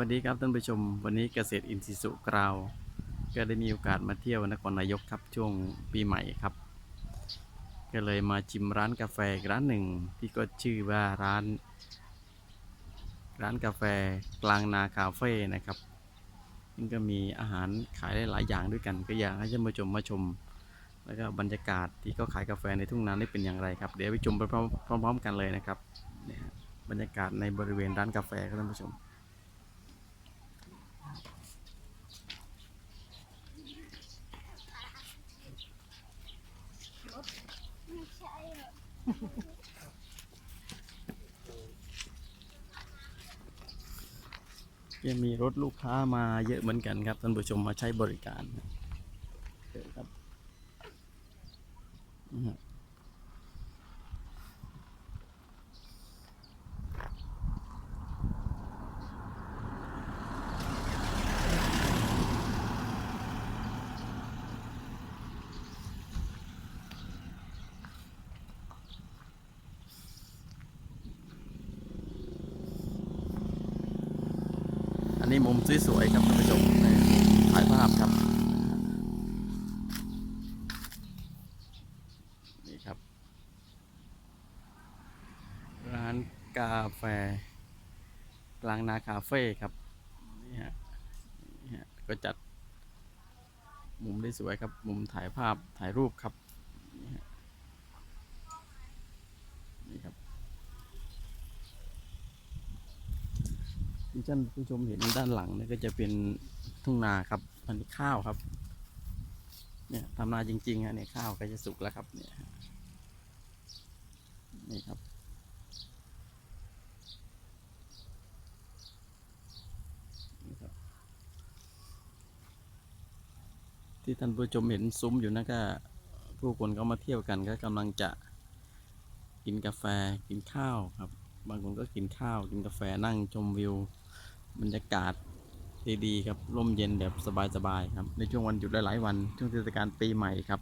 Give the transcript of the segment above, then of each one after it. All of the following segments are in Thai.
วันนี้ครับท่านผู้ชม วันนี้เกษตรอินทรีย์สุกราว ก็ได้มีโอกาสมาเที่ยวนครนายกครับช่วงปีใหม่ครับ ก็เลยมาชิมร้านกาแฟร้านหนึ่งที่ก็ชื่อว่าร้าน ร้านกาแฟกลางนาคาเฟ่นะครับซึ่งก็มีอาหารขายได้หลายอย่างด้วยกัน ก็อยากให้ท่านผู้ชมมาชม แล้วก็บรรยากาศที่เขาขายกาแฟในทุ่งนานี่เป็นอย่างไรครับ เดี๋ยวไปชมไปพร้อมๆกันเลยนะครับเนี่ยบรรยากาศในบริเวณร้านกาแฟครับท่านผู้ชม ยังมีรถลูกค้ามาเยอะเหมือนกันครับท่านผู้ชมมาใช้บริการเชิญครับนะฮะอั นี้มุมสวยๆครับท่านผู้ชมถ่ายภาพครับ นี่ครับ ร้านกาแฟ กลางนาคาเฟ่ครับ นี่ฮะนี่ฮะก็จัด มุมได้สวยครับ มุมถ่ายภาพถ่ายรูปครับนี่ฮะนี่ครับ ที่ท่านผู้ชมเห็นด้านหลังเนี่ยก็จะเป็นทุ่งนาครับอันนี้ข้าวครับ เนี่ยทำนาจริงๆฮะเนี่ยข้าวก็จะสุกแล้วครับเนี่ยนี่ครับนี่ครับที่ท่านผู้ชมเห็นซุ้มอยู่นั่นก็ผู้คนก็มาเที่ยวกันก็กำลังจะกินกาแฟกินข้าวครับ บางคนก็กินข้าวกินกาแฟนั่งชมวิว บรรยากาศดีๆครับร่มเย็นแบบสบายๆครับ ในช่วงวันหยุดหลายๆวัน ช่วงเทศกาลปีใหม่ครับ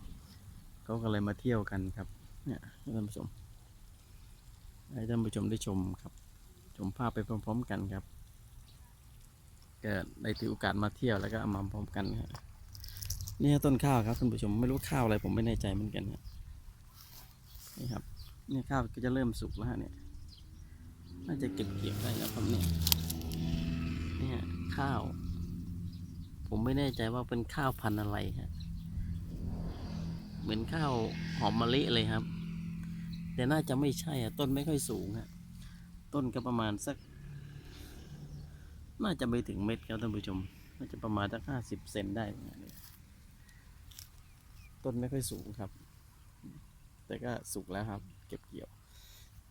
เขาก็เลยมาเที่ยวกันครับเนี่ยท่านผู้ชมให้ท่านผู้ชมได้ชมครับ ชมภาพไปพร้อม ๆ กันครับเก็ได้ถือโอกาสมาเที่ยวแล้วก็เอามาพร้อมกันครับนี่ต้นข้าวครับท่านผู้ชมไม่รู้ข้าวอะไรผมไม่แน่ใจเหมือนกันครับนี่ครับนี่ข้าวก็จะเริ่มสุกแล้วฮะเนี่ยน่าจะเก็บเกี่ยวได้แล้วครับเนี่ย เนี่ยข้าว ผมไม่แน่ใจว่าเป็นข้าวพันธุ์อะไรฮะเหมือนข้าวหอมมะลิเลยครับ แต่น่าจะไม่ใช่อะต้นไม่ค่อยสูงฮะต้นก็ประมาณสัก น่าจะไม่ถึงเม็ดครับท่านผู้ชม น่าจะประมาณสักห้าสิบเซนได้ประมาณนี้ต้นไม่ค่อยสูงครับ แต่ก็สุกแล้วครับ เก็บเกี่ยว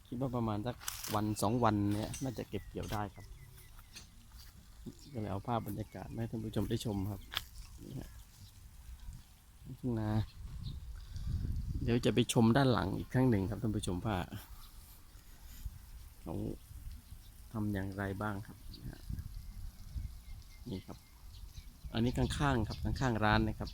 คิดว่าประมาณสักวันสองวันเนี้ยน่าจะเก็บเกี่ยวได้ครับ ก็เลยเอาภาพบรรยากาศมาให้ท่านผู้ชมได้ชมครับนี่ฮะทุ่งนาเดี๋ยวจะไปชมด้านหลังอีกครั้งหนึ่งครับท่านผู้ชมว่าเขาทำอย่างไรบ้างครับนี่ฮะนี่ครับ อันนี้ข้างๆครับข้างๆร้านนะครับ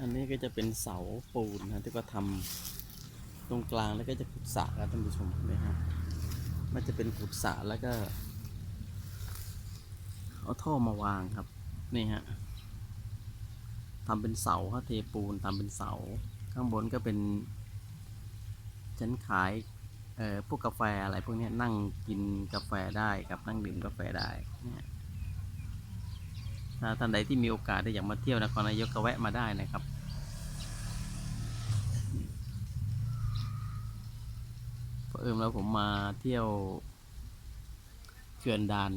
อันนี้ก็จะเป็นเสาปูนนะที่ก็ทำตรงกลางแล้วก็จะขุดสระครับท่านผู้ชมเห็นไหมครับมันจะเป็นขุดสระแล้วก็ เอาท่อมาวางครับ นี่ฮะทำเป็นเสาครับเทปูนทำเป็นเสา ข้างบนก็เป็นชั้นขายเอ่อพวกกาแฟอะไรพวกนี้นั่งกินกาแฟได้ครับนั่งดื่มกาแฟได้เนี่ย ถ้าท่านใดที่มีโอกาสได้อยากมาเที่ยวนครนายกก็แวะมาได้นะครับ เพราะเอิมแล้วผมมาเที่ยวเขื่อนดาน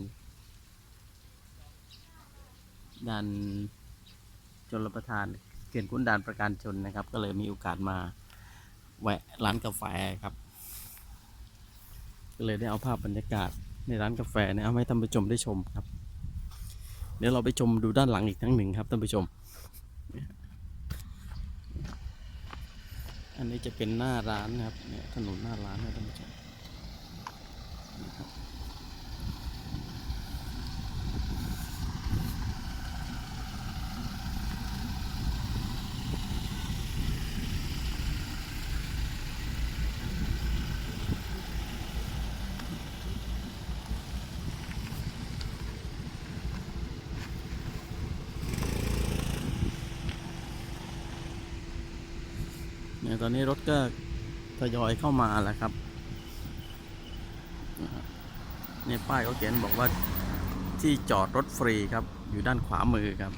ดานชนรประทานเขื่อนขุนด่านประการชนนะครับ ก็เลยมีโอกาสมาแวะร้านกาแฟครับ ก็เลยได้เอาภาพบรรยากาศในร้านกาแฟเนี่ยเอาให้ท่านผู้ชมได้ชมครับ เดี๋ยวเราไปชมดูด้านหลังอีกครั้งหนึ่งครับท่านผู้ชม อันนี้จะเป็นหน้าร้านนะครับเนี่ยถนนหน้าร้านนะท่านผู้ชมนะครับ ตอนนี้รถก็ทยอยเข้ามาแล้วครับเนี่ยป้ายเขาเขียนบอกว่าที่จอดรถฟรีครับ อยู่ด้านขวามือครับ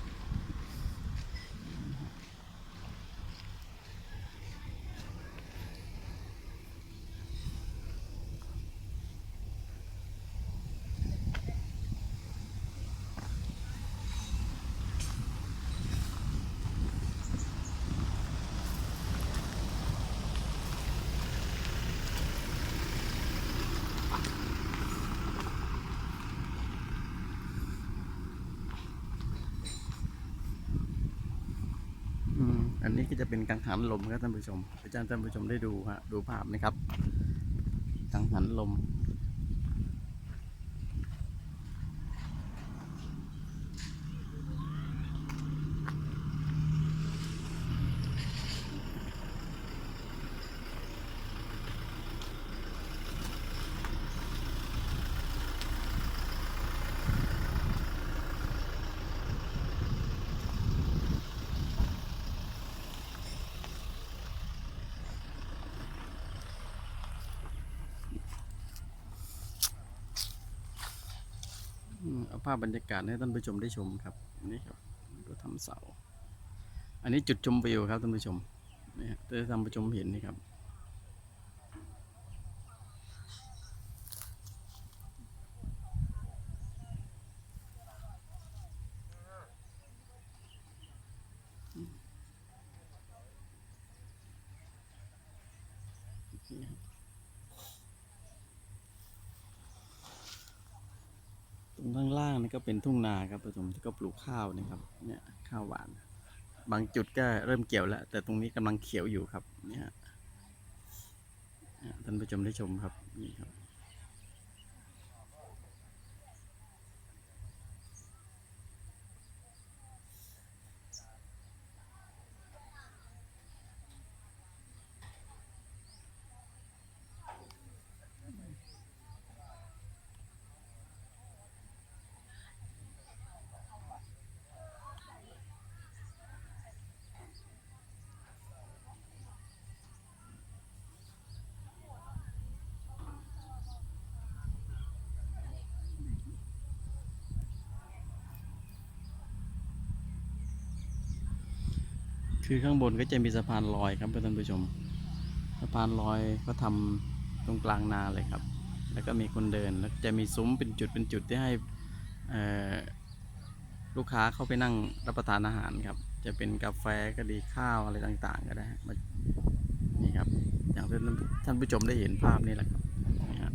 อืมอั นี้ก็จะเป็นกังหันลมครับท่านผู้ชมอาจารย์ท่านผู้ชมได้ดูฮะดูภาพนะครับกังหันลม ภาพบรรยากาศให้ท่านผู้ชมได้ชมครับนี่ครับก็ทำเสา อันนี้จุดชมวิวครับท่านผู้ชมนี่ฮะถ้ท่านผู้ชมเห็นนี่ครับ ตรงข้างล่าง นี่ก็เป็นทุ่งนาครับผู้ชมที่ก็ปลูกข้าวนะครับเนี่ยข้าวหวาน บางจุดก็เริ่มเกี่ยวแล้ว แต่ตรงนี้กำลังเขียวอยู่ครับเนี่ยท่านผู้ชมได้ชมครับนี่ครับ คือข้างบนก็จะมีสะพานลอยครับท่านผู้ชม สะพานลอยก็ทำตรงกลางนาเลยครับ แล้วก็มีคนเดินแล้วจะมีซุ้มเป็นจุดเป็นจุดที่ให้ลูกค้าเข้าไปนั่งรับประทานอาหารครับ จะเป็นกาแฟก็ดีข้าวอะไรต่างๆ ก็ได้นี่ครับ อย่างที่ท่านผู้ชมได้เห็นภาพนี่แหละครับนี่ฮะ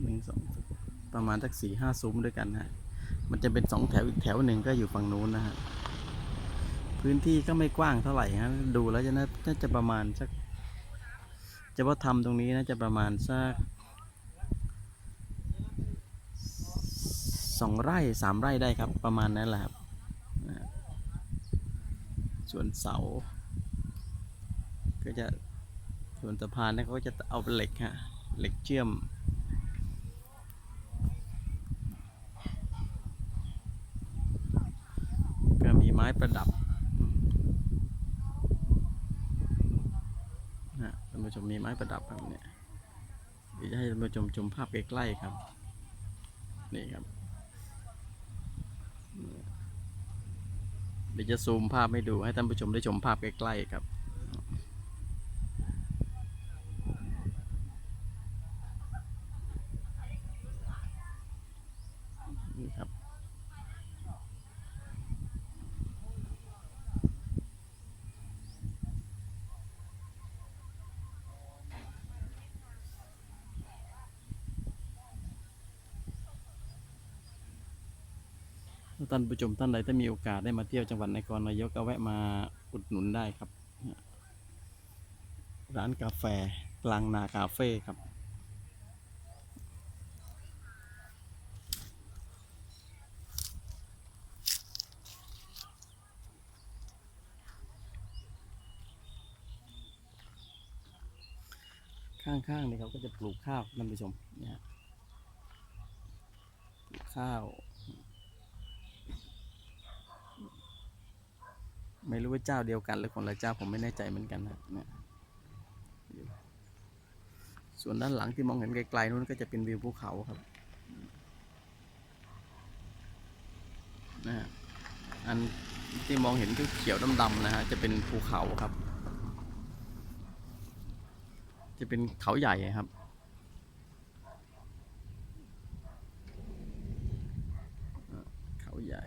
หนึ่งสองประมาณสักสี่ห้าซุ้มด้วยกันฮะ มันจะเป็นสองแถวอีกแถวหนึ่งก็อยู่ฝั่งนู้นนะฮะ พื้นที่ก็ไม่กว้างเท่าไหร่ฮะดูแล้วจะน่าจะประมาณสักจะว่าทำตรงนี้น่าจะประมาณสักสองไร่สามไร่ได้ครับ ประมาณนั้นแหละครับส่วนเสา ก็จะส่วนสะพานนี่เขาก็จะเอาเป็นเหล็กฮะเหล็กเชื่อมก็มีไม้ประดับอืมนะท่าน ผู้ชมมีไม้ประดับครับเนี่ยเดี๋ยวจะให้ท่านผู้ชมชมภาพใกล้ๆครับ นี่ครับ เดี๋ยวจะซูมภาพให้ดูให้ท่านผู้ชมได้ชมภาพใกล้ๆครับ ท่านผู้ชมท่านใดถ้ามีโอกาสได้มาเที่ยวจังหวัดนครนายกก็แวะมาอุดหนุนได้ครับ ร้านกาแฟกลางนาคาเฟ่ครับข้างๆนี่เขาก็จะปลูกข้าวท่านผู้ชมเนี่ยฮะปลูกข้าว ไม่รู้ว่าเจ้าเดียวกันหรือคนละเจ้าผมไม่แน่ใจเหมือนกันนะเนี่ยส่วนด้านหลังที่มองเห็นไกลๆนู้นก็จะเป็นวิวภูเขาครับนะฮะอันที่มองเห็นเขียวดำๆนะฮะจะเป็นภูเขาครับ จะเป็นเขาใหญ่ครับ เขาใหญ่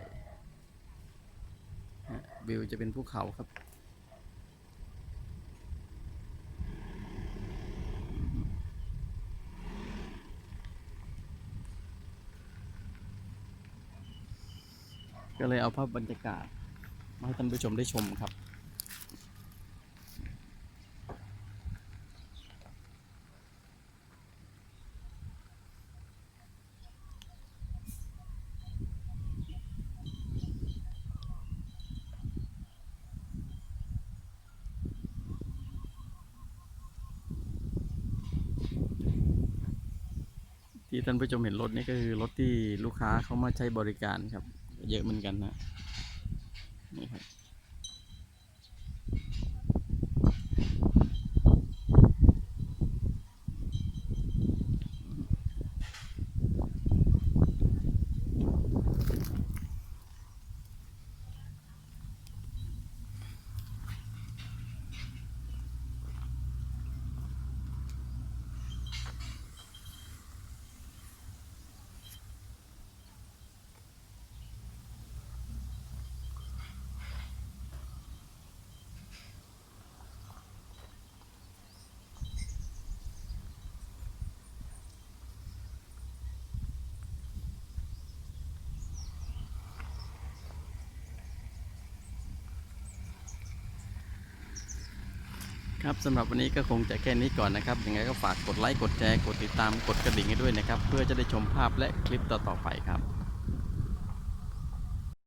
ฮะ วิวจะเป็นภูเขาครับ ก็เลยเอาภาพบรรยากาศ มาให้ท่านผู้ชมได้ชมครับ ที่ท่านผู้ชมเห็นรถนี่ก็คือรถที่ลูกค้าเขามาใช้บริการครับ เยอะเหมือนกันนะนี่ครับ ครับสำหรับวันนี้ก็คงจะแค่นี้ก่อนนะครับยังไงก็ฝากกดไลค์กดแชร์กดติดตามกดกระดิ่งให้ด้วยนะครับ เพื่อจะได้ชมภาพและคลิปต่อๆไปครับ